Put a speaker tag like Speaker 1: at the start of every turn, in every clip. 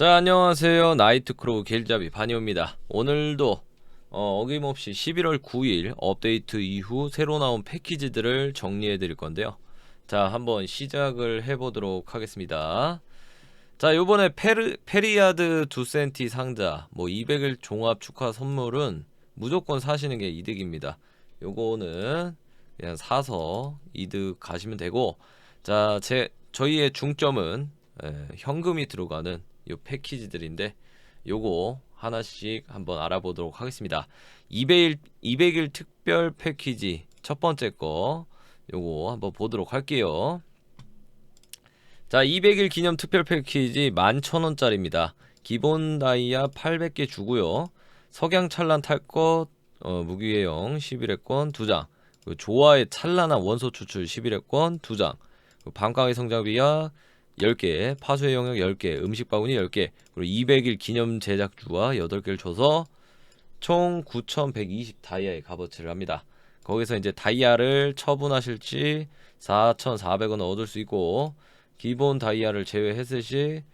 Speaker 1: 자 안녕하세요. 나이트크로우 길잡이 바니오입니다. 오늘도 어, 어김없이 11월 9일 업데이트 이후 새로 나온 패키지들을 정리해 드릴 건데요. 자 한번 시작을 해보도록 하겠습니다. 자 요번에 페리아드 두센티 상자 뭐 200일 종합 축하 선물은 무조건 사시는 게 이득입니다. 요거는 그냥 사서 이득 가시면 되고 자 제 저희의 중점은 에, 현금이 들어가는 요 패키지들인데 요거 하나씩 한번 알아보도록 하겠습니다. 200일 200일 특별 패키지 첫 번째 거 요거 한번 보도록 할게요. 자, 200일 기념 특별 패키지 11,000원짜리입니다. 기본 다이아 800개 주고요. 석양 찬란 탈것 어, 무기외형 11회권 2장. 그리고 조화의 찬란한 원소 추출 11회권 2장. 그리고 밤강의 성장비약 10개, 파수의 영역 10개, 음식 바구니 10개, 그리고 200일 기념 제작주와 8개를 줘서 총 9,120 다이아의 값어치를 합니다. 거기서 이제 다이아를 처분하실지 4,400원 얻을 수 있고 기본 다이아를 제외했을 시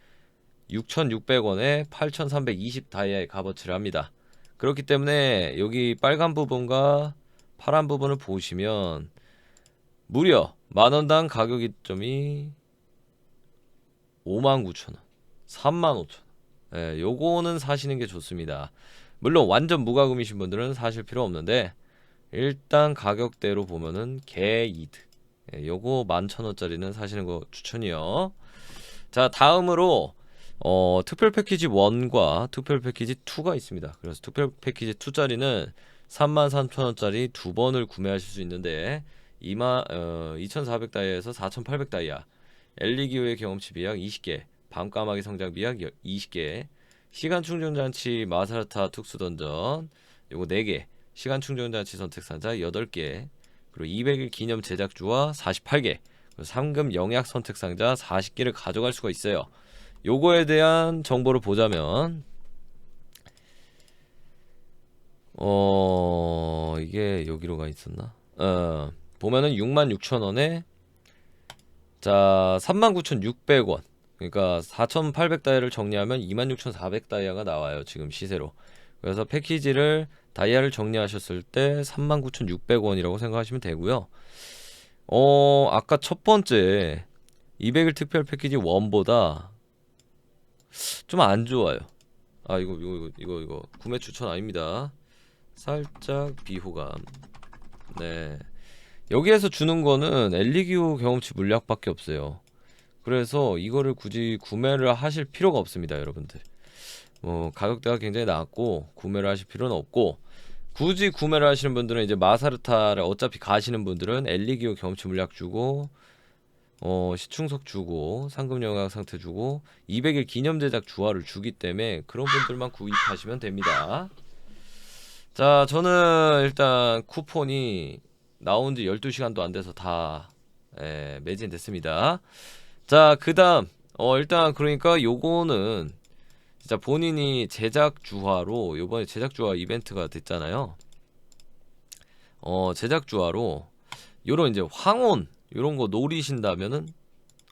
Speaker 1: 6,600원에 8,320 다이아의 값어치를 합니다. 그렇기 때문에 여기 빨간 부분과 파란 부분을 보시면 무려 만원당 가격 이점이 59,000원, 35,000원. 예, 요거는 사시는 게 좋습니다. 물론 완전 무과금이신 분들은 사실 필요 없는데 일단 가격대로 보면은 개 이득. 예, 요거 11,000원짜리는 사시는 거 추천이요. 자, 다음으로 어, 특별 패키지 1과 특별 패키지 2가 있습니다. 그래서 특별 패키지 2짜리는 33,000원짜리 두 번을 구매하실 수 있는데 2만 어, 2,400 다이아에서 4,800 다이아 엘리기오의 경험치 비약 20개, 밤까마귀 성장 비약 20개, 시간 충전 장치 마사르타 특수 던전 요거 4개, 시간 충전 장치 선택 상자 8개, 그리고 200일 기념 제작주와 48개, 그리고 상금 영약 선택 상자 40개를 가져갈 수가 있어요. 요거에 대한 정보를 보자면 어 이게 여기로 가 있었나? 어 보면은 66,000원에 자, 39,600원. 그러니까 4,800 다이아를 정리하면 26,400 다이아가 나와요. 지금 시세로. 그래서 패키지를 다이아를 정리하셨을 때 39,600원이라고 생각하시면 되고요. 어, 아까 첫 번째 200일 특별 패키지 1보다 좀 안 좋아요. 아, 이거 이거 이거, 이거 구매 추천 아닙니다. 살짝 비호감. 네. 여기에서 주는 거는 엘리기오 경험치 물약밖에 없어요. 그래서 이거를 굳이 구매를 하실 필요가 없습니다, 여러분들. 뭐 가격대가 굉장히 낮고 구매를 하실 필요는 없고 굳이 구매를 하시는 분들은 이제 마사르타를 어차피 가시는 분들은 엘리기오 경험치 물약 주고 어 시충석 주고 상금 영향 상태 주고 200일 기념 제작 주화를 주기 때문에 그런 분들만 구입하시면 됩니다. 자, 저는 일단 쿠폰이 나온 지 12시간도 안 돼서 다 예, 매진됐습니다. 자, 그다음 어 일단 그러니까 요거는 진짜 본인이 제작 주화로 요번에 제작 주화 이벤트가 됐잖아요. 어, 제작 주화로 요런 이제 황혼 요런 거 노리신다면은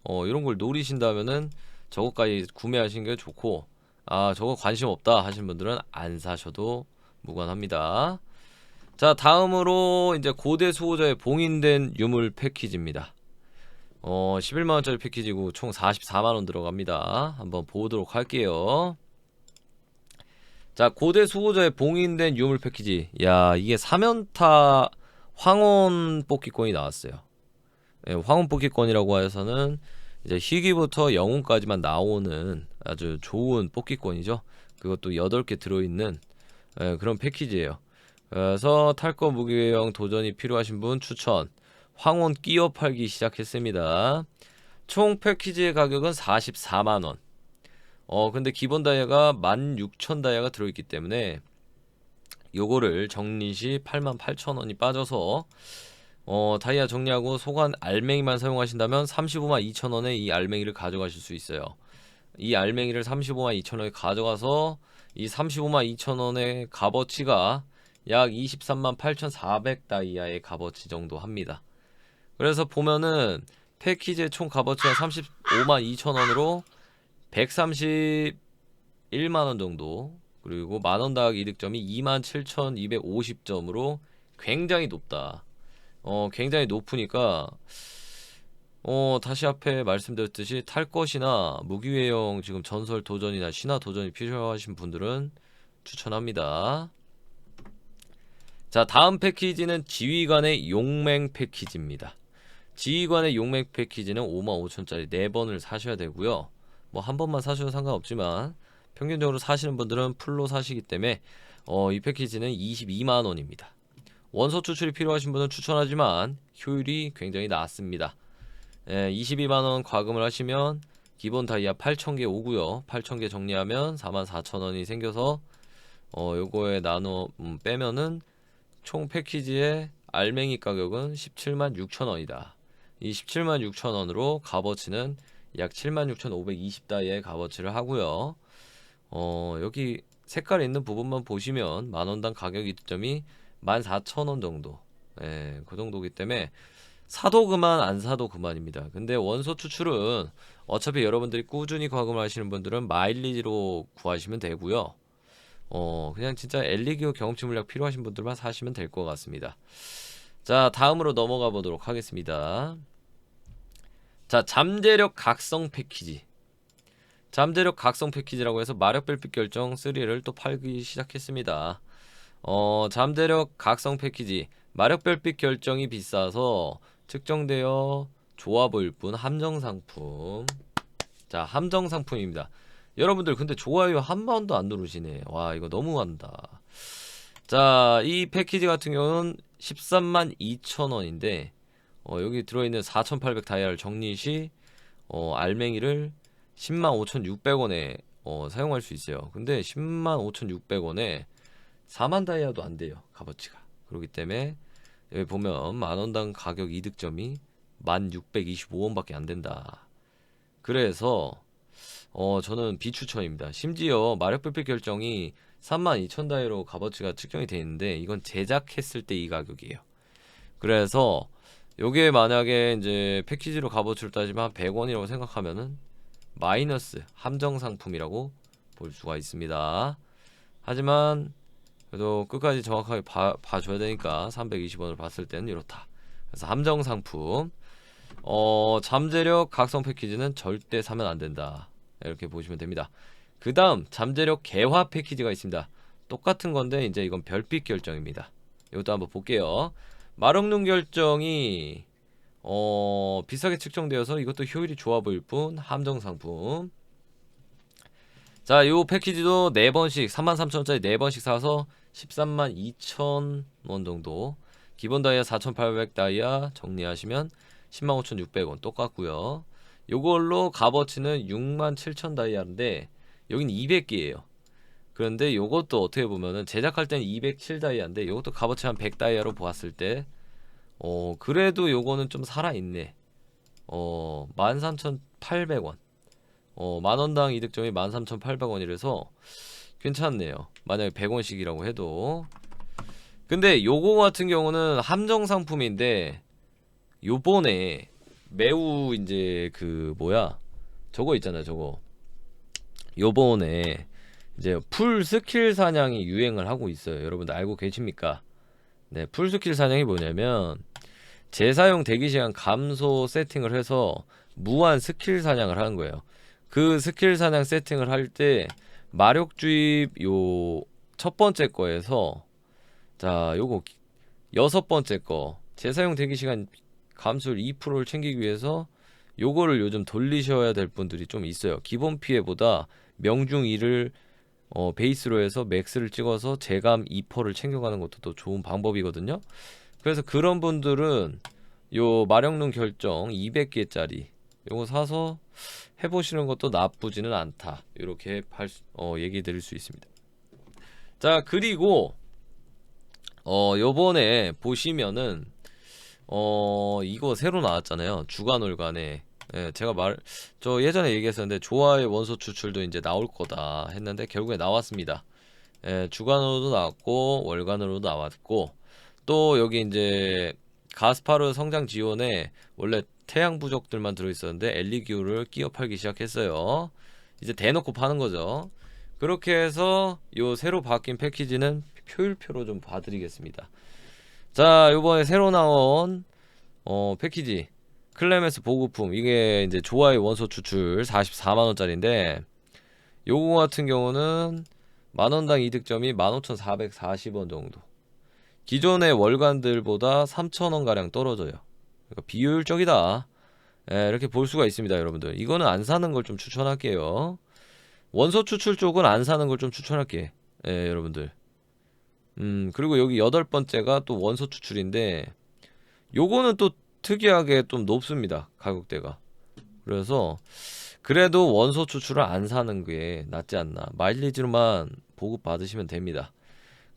Speaker 1: 어, 요런 걸 노리신다면은 저거까지 구매하시는 게 좋고 아, 저거 관심 없다 하신 분들은 안 사셔도 무관합니다. 자, 다음으로 이제 고대 수호자의 봉인된 유물 패키지입니다. 어, 11만원짜리 패키지고 총 44만원 들어갑니다. 한번 보도록 할게요. 자, 고대 수호자의 봉인된 유물 패키지. 야, 이게 사면타 황혼 뽑기권이 나왔어요. 예, 황혼 뽑기권이라고 해서는 이제 희귀부터 영웅까지만 나오는 아주 좋은 뽑기권이죠. 그것도 8개 들어있는 예, 그런 패키지예요. 그래서 탈거 무기외형 도전이 필요하신 분 추천. 황혼 끼어 팔기 시작했습니다. 총 패키지의 가격은 44만 원. 어 근데 기본 다이아가 16,000 다이아가 들어있기 때문에 요거를 정리 시 88,000원이 빠져서 어 다이아 정리하고 소관 알맹이만 사용하신다면 35만 2천원에 이 알맹이를 가져가실 수 있어요. 이 알맹이를 35만 2천원에 가져가서 이 35만 2천원의 값어치가 약 23만 8,400 다이아의 값어치 정도 합니다. 그래서 보면은 패키지의 총 값어치가 35만 2천 원으로 130 1만 원 정도 그리고 만원 당 이득점이 27,250점으로 굉장히 높다. 어, 굉장히 높으니까 어, 다시 앞에 말씀드렸듯이 탈 것이나 무기외형 지금 전설 도전이나 신화 도전이 필요하신 분들은 추천합니다. 자, 다음 패키지는 지휘관의 용맹 패키지입니다. 지휘관의 용맹 패키지는 55,000짜리 4번을 사셔야 되고요. 뭐 한 번만 사셔도 상관없지만 평균적으로 사시는 분들은 풀로 사시기 때문에 어, 이 패키지는 22만 원입니다. 원소 추출이 필요하신 분은 추천하지만 효율이 굉장히 낮습니다. 예, 22만 원 과금을 하시면 기본 다이아 8,000개 오고요. 8,000개 정리하면 44,000원이 생겨서 어 요거에 나눠 음, 빼면은 총 패키지의 알맹이 가격은 17만 6천 원이다. 이 17만 6천 원으로 값어치는 약 7만 6,520 다이의 값어치를 하고요. 어 여기 색깔 있는 부분만 보시면 만 원당 가격 이득점이 14,000원 정도. 예, 그 정도기 때문에 사도 그만 안 사도 그만입니다. 근데 원소 추출은 어차피 여러분들이 꾸준히 과금을 하시는 분들은 마일리지로 구하시면 되고요. 어, 그냥 진짜 엘리기오 경험치 물약 필요하신 분들만 사시면 될 것 같습니다. 자, 다음으로 넘어가 보도록 하겠습니다. 자, 잠재력 각성 패키지. 잠재력 각성 패키지라고 해서 마력 별빛 결정 3를 또 팔기 시작했습니다. 어, 잠재력 각성 패키지. 마력 별빛 결정이 비싸서 측정되어 보일 뿐 함정 상품. 자, 함정 상품입니다. 여러분들 근데 좋아요 한 번도 안 누르시네. 와, 이거 너무한다. 자, 이 패키지 같은 경우는 13만 2천 원인데 어, 여기 들어있는 4,800 다이아를 정리 시 어, 알맹이를 10만 5,600원에 어, 사용할 수 있어요. 근데 10만 5,600원에 4만 다이아도 안 돼요. 값어치가. 그렇기 때문에 여기 보면 만 원당 가격 이득점이 1,625원밖에 안 된다. 그래서 어 저는 비추천입니다. 심지어 마력 불빛 결정이 32,000 다이로 값어치가 측정이 되어 있는데 이건 제작했을 때 이 가격이에요. 그래서 요게 만약에 이제 패키지로 값어치를 따지면 한 100원이라고 생각하면은 마이너스 함정 상품이라고 볼 수가 있습니다. 하지만 그래도 끝까지 정확하게 봐, 봐줘야 되니까 320원을 봤을 때는 이렇다. 그래서 함정 상품 어 잠재력 각성 패키지는 절대 사면 안 된다. 이렇게 보시면 됩니다. 그 다음 잠재력 개화 패키지가 있습니다. 똑같은 건데 이제 이건 별빛 결정입니다. 이것도 한번 볼게요. 마력눈 결정이 어 비싸게 측정되어서 이것도 효율이 좋아 보일 뿐 함정 상품. 자, 요 패키지도 4번씩 33,000원짜리 4번씩 사서 13만 2천 원 정도. 기본 다이아 4,800 다이아 정리하시면 10만 5,600원 똑같고요. 요걸로 값어치는 6만 7천 다이아인데 여긴 200개예요. 그런데 요것도 어떻게 보면은 제작할 때는 207 다이아인데 요것도 값어치 한 100 다이아로 보았을 때 어, 그래도 요거는 좀 살아있네. 어, 13,800원. 어, 만원당 이득점이 13,800원이라서 괜찮네요. 만약에 100원씩이라고 해도. 근데 요거 같은 경우는 함정 상품인데 요번에 매우 이제 그 뭐야? 저거 있잖아요 저거. 요번에 이제 풀 스킬 사냥이 유행을 하고 있어요. 여러분들 알고 계십니까? 네, 풀 스킬 사냥이 뭐냐면 재사용 대기 시간 감소 세팅을 해서 무한 스킬 사냥을 하는 거예요. 그 스킬 사냥 세팅을 할 때 마력 주입 요 첫 번째 거에서 자, 요거 여섯 번째 거 재사용 대기 시간 감소율 2%를 챙기기 위해서 요거를 요즘 돌리셔야 될 분들이 좀 있어요. 기본 피해보다 명중 2를 어, 베이스로 해서 맥스를 찍어서 재감 2%를 챙겨가는 것도 또 좋은 방법이거든요. 그래서 그런 분들은 요 마력눈 결정 200개짜리 요거 사서 해보시는 것도 나쁘지는 않다. 이렇게 어, 얘기 드릴 수 있습니다. 자, 그리고 어, 요번에 보시면은 어, 이거 새로 나왔잖아요. 주간올간에. 예, 제가 말, 저 예전에 얘기했었는데, 좋아의 원소 추출도 이제 나올 거다 했는데, 결국에 나왔습니다. 예, 주간으로도 나왔고, 월간으로도 나왔고, 또 여기 이제, 가스파르 성장 지원에 원래 태양 부족들만 들어있었는데, 엘리기오를 끼어 팔기 시작했어요. 이제 대놓고 파는 거죠. 그렇게 해서 요 새로 바뀐 패키지는 표율표로 좀 봐드리겠습니다. 자, 요번에 새로 나온 어, 패키지 클레메스 보급품 이게 이제 조화의 원소 추출 44만 원짜리인데 요거 같은 경우는 만원당 이득점이 15,440원 정도. 기존의 월간들보다 3,000원 가량 떨어져요. 그러니까 비효율적이다. 예, 이렇게 볼 수가 있습니다, 여러분들. 이거는 안 사는 걸 좀 추천할게요. 원소 추출 쪽은 안 사는 걸 좀 추천할게. 예, 여러분들. 음, 그리고 여기 여덟 번째가 또 원소 추출인데 요거는 또 특이하게 좀 높습니다. 가격대가. 그래서 그래도 원소 추출을 안 사는 게 낫지 않나. 마일리지로만 보급 받으시면 됩니다.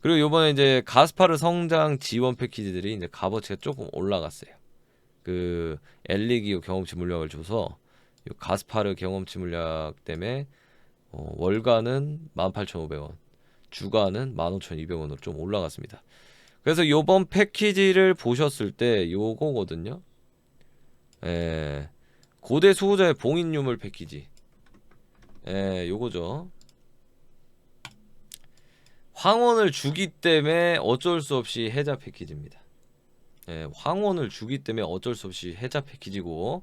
Speaker 1: 그리고 요번에 이제 가스파르 성장 지원 패키지들이 이제 값어치가 조금 올라갔어요. 그 엘리기오 경험치 물약을 줘서 요 가스파르 경험치 물약 때문에 어, 월가는 18,500원, 주가는 15,200원으로 좀 올라갔습니다. 그래서 요번 패키지를 보셨을 때 요거거든요. 예. 고대 수호자의 봉인 유물 패키지. 예, 요거죠. 황혼을 주기 때문에 어쩔 수 없이 해자 패키지입니다. 예, 황혼을 주기 때문에 어쩔 수 없이 해자 패키지고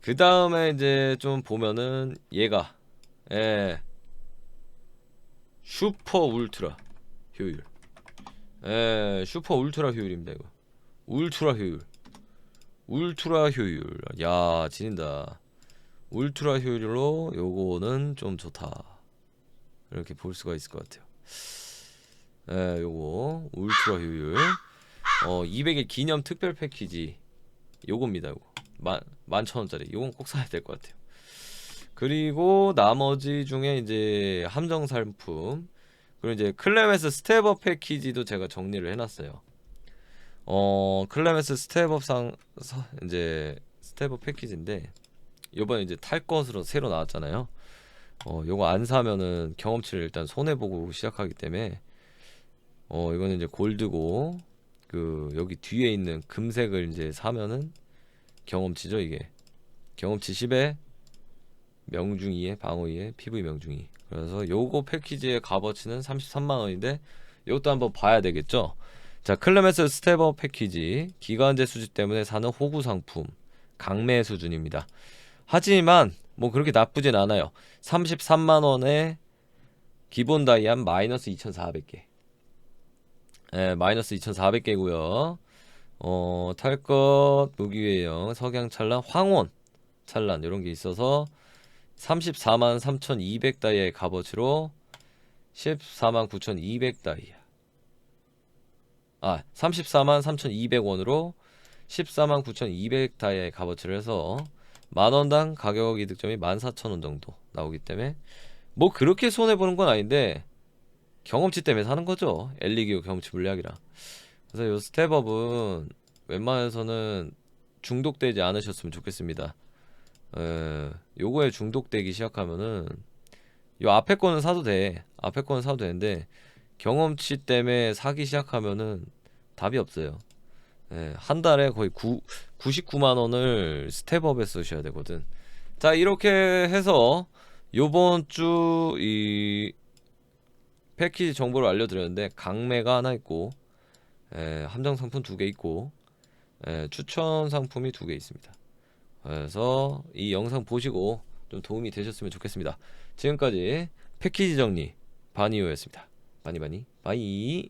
Speaker 1: 그 다음에 이제 좀 보면은 얘가 예, 슈퍼 울트라 효율. 예, 슈퍼 울트라 효율입니다 이거. 울트라 효율. 울트라 효율. 야 지린다. 울트라 효율로 요거는 좀 좋다. 이렇게 볼 수가 있을 것 같아요. 예, 요거 울트라 효율. 어 200일 기념 특별 패키지. 요겁니다 요거. 만 만천원짜리. 요건 꼭 사야 될 것 같아요 그리고 나머지 중에 이제 함정 상품 그리고 이제 클레메스 스텝업 패키지도 제가 정리를 해놨어요. 어 클레메스 스텝업 상 서- 이제 스텝업 패키지인데 요번에 이제 탈 것으로 새로 나왔잖아요. 어 요거 안 사면은 경험치를 일단 손해 보고 시작하기 때문에 어 이거는 이제 골드고 그 여기 뒤에 있는 금색을 이제 사면은 경험치죠 이게. 경험치 10에 명중이에 방어이에 PV 명중이. 그래서 요거 패키지의 값어치는 33만 원인데 이것도 한번 봐야 되겠죠? 자 클레메스 스텝업 패키지. 기간제 수집 때문에 사는 호구 상품. 강매 수준입니다. 하지만 뭐 그렇게 나쁘진 않아요. 33만 원에 기본 다이아 마이너스 2,400개. 예, 마이너스 2,400개고요. 어, 탈 것, 무기외형, 석양 찬란, 황혼 찬란 이런 게 있어서 34만 3,200 다이아의 값어치로 14만 9,200 다이아. 아, 34만 3,200원으로 14만 9,200 다이아의 값어치를 해서 만 원당 가격 이득점이 14,000원 정도 나오기 때문에 뭐 그렇게 손해 보는 건 아닌데 경험치 때문에 사는 거죠. 엘리기오 경험치 물약이라. 그래서 요 스텝업은 웬만해서는 중독되지 않으셨으면 좋겠습니다. 에, 요거에 중독되기 시작하면은 요 앞에 거는 사도 돼. 앞에 거는 사도 되는데 경험치 때문에 사기 시작하면은 답이 없어요. 예, 한 달에 거의 9, 99만 원을 스텝업에 쓰셔야 되거든. 자, 이렇게 해서 요번 주 이 패키지 정보를 알려드렸는데 강매가 하나 있고 에, 함정 상품 두 개 있고 에, 추천 상품이 두 개 있습니다. 그래서 이 영상 보시고 좀 도움이 되셨으면 좋겠습니다. 지금까지 패키지 정리 바니오였습니다. 바니바니 바이